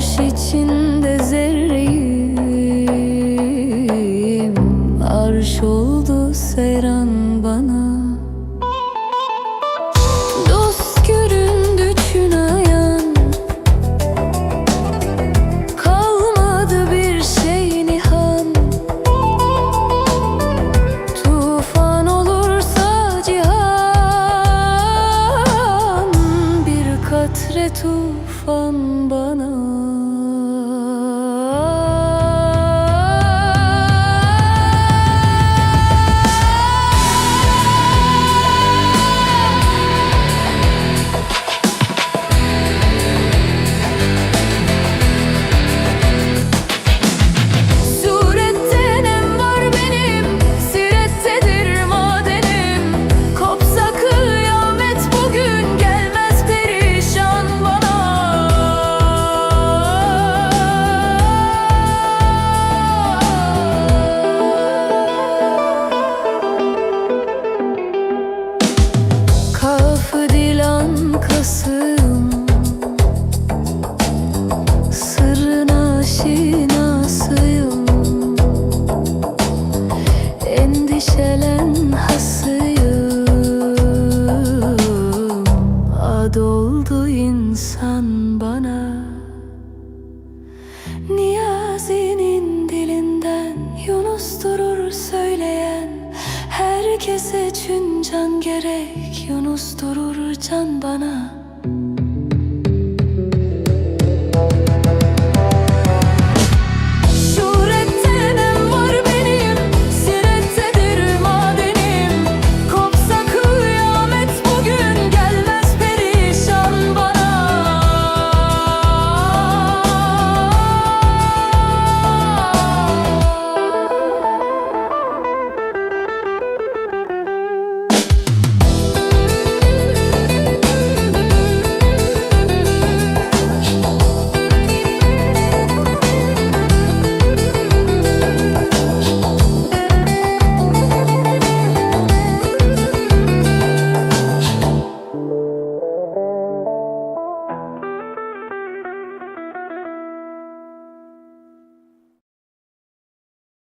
Arş içinde zerre tufan bana kasım Sırrın hasıyım. Ad insan bana. Niyazi'nin dilinden Yunus durur söyleyen Herkese için can gerek Yunus durur can bana